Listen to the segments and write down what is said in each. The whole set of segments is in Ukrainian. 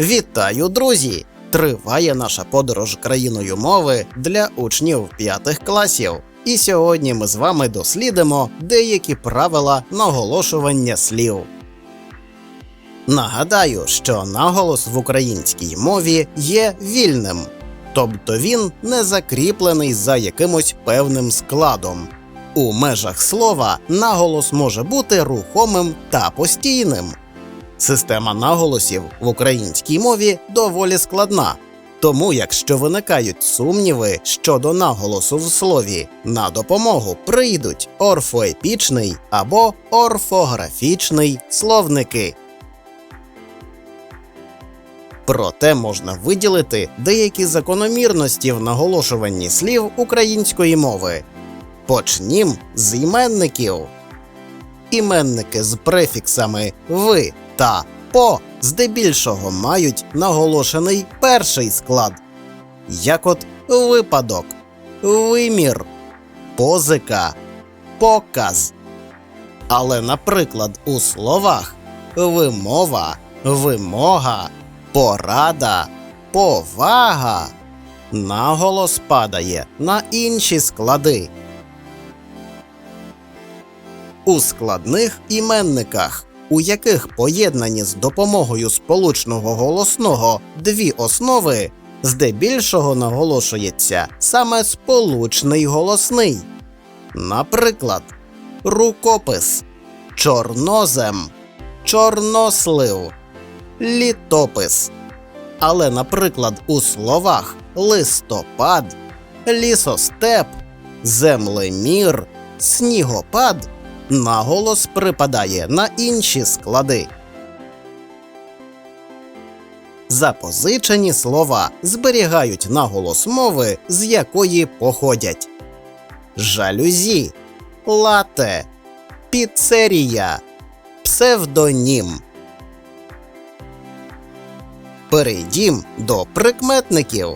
Вітаю, друзі! Триває наша подорож країною мови для учнів п'ятих класів. І сьогодні ми з вами дослідимо деякі правила наголошування слів. Нагадаю, що наголос в українській мові є вільним, тобто він не закріплений за якимось певним складом. У межах слова наголос може бути рухомим та постійним. Система наголосів в українській мові доволі складна. Тому, якщо виникають сумніви щодо наголосу в слові, на допомогу прийдуть орфоепічний або орфографічний словники. Проте можна виділити деякі закономірності в наголошуванні слів української мови. Почнім з іменників. Іменники з префіксами ви та по здебільшого мають наголошений перший склад, як от випадок, вимір, позика, показ. Але, наприклад, у словах вимова, вимога, порада, повага наголос падає на інші склади. У складних іменниках, у яких поєднані з допомогою сполучного голосного дві основи, здебільшого наголошується саме сполучний голосний. Наприклад, рукопис, чорнозем, чорнослив, літопис. Але, наприклад, у словах листопад, лісостеп, землемір, снігопад наголос припадає на інші склади. Запозичені слова зберігають наголос мови, з якої походять жалюзі, лате, піцерія, псевдонім. Перейдім до прикметників.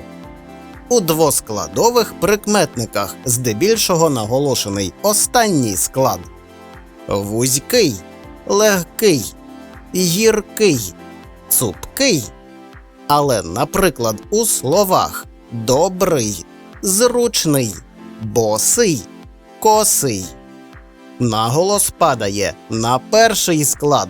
У двоскладових прикметниках здебільшого наголошений останній склад вузький, легкий, гіркий, цупкий. Але, наприклад, у словах добрий, зручний, босий, косий. Наголос падає на перший склад.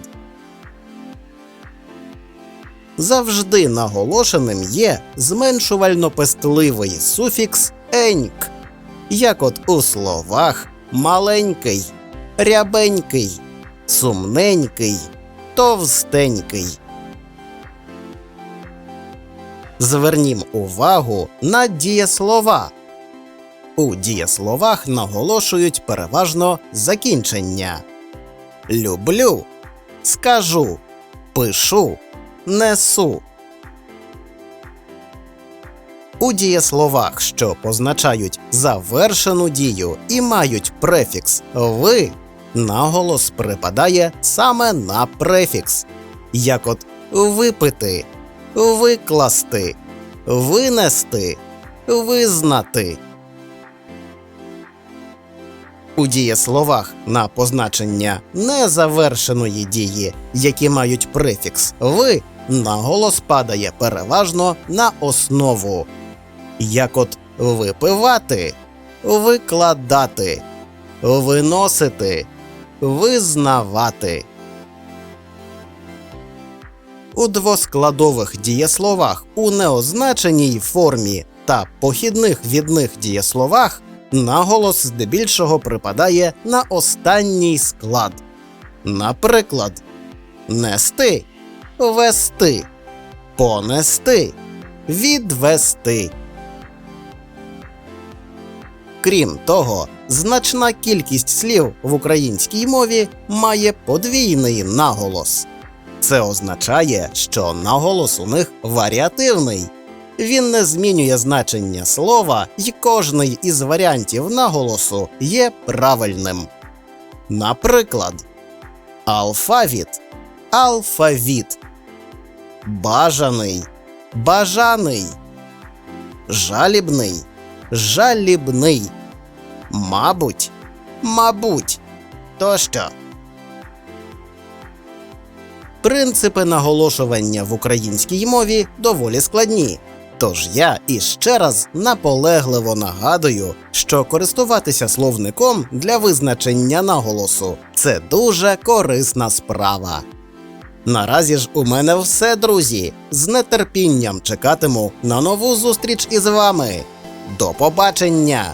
Завжди наголошеним є зменшувально-пестливий суфікс еньк, як от у словах маленький, рябенький, сумненький, товстенький. Звернім увагу на дієслова. У дієсловах наголошують переважно закінчення. Люблю, скажу, пишу, несу. У дієсловах, що позначають завершену дію і мають префікс ви, наголос припадає саме на префікс, як от випити, викласти, винести, визнати. У дієсловах на позначення незавершеної дії, які мають префікс ви, наголос падає переважно на основу, як от випивати, викладати, виносити, визнавати. У двоскладових дієсловах у неозначеній формі та похідних від них дієсловах наголос здебільшого припадає на останній склад. Наприклад, нести, вести, понести, відвести. Крім того, значна кількість слів в українській мові має подвійний наголос. Це означає, що наголос у них варіативний. Він не змінює значення слова, і кожний із варіантів наголосу є правильним. Наприклад, алфавіт, алфавіт, бажаний, бажаний, жалібний, жалібний, мабуть, мабуть тощо. Принципи наголошування в українській мові доволі складні. Тож я іще раз наполегливо нагадую, що користуватися словником для визначення наголосу це дуже корисна справа. Наразі ж у мене все, друзі. З нетерпінням чекатиму на нову зустріч із вами. До побачення!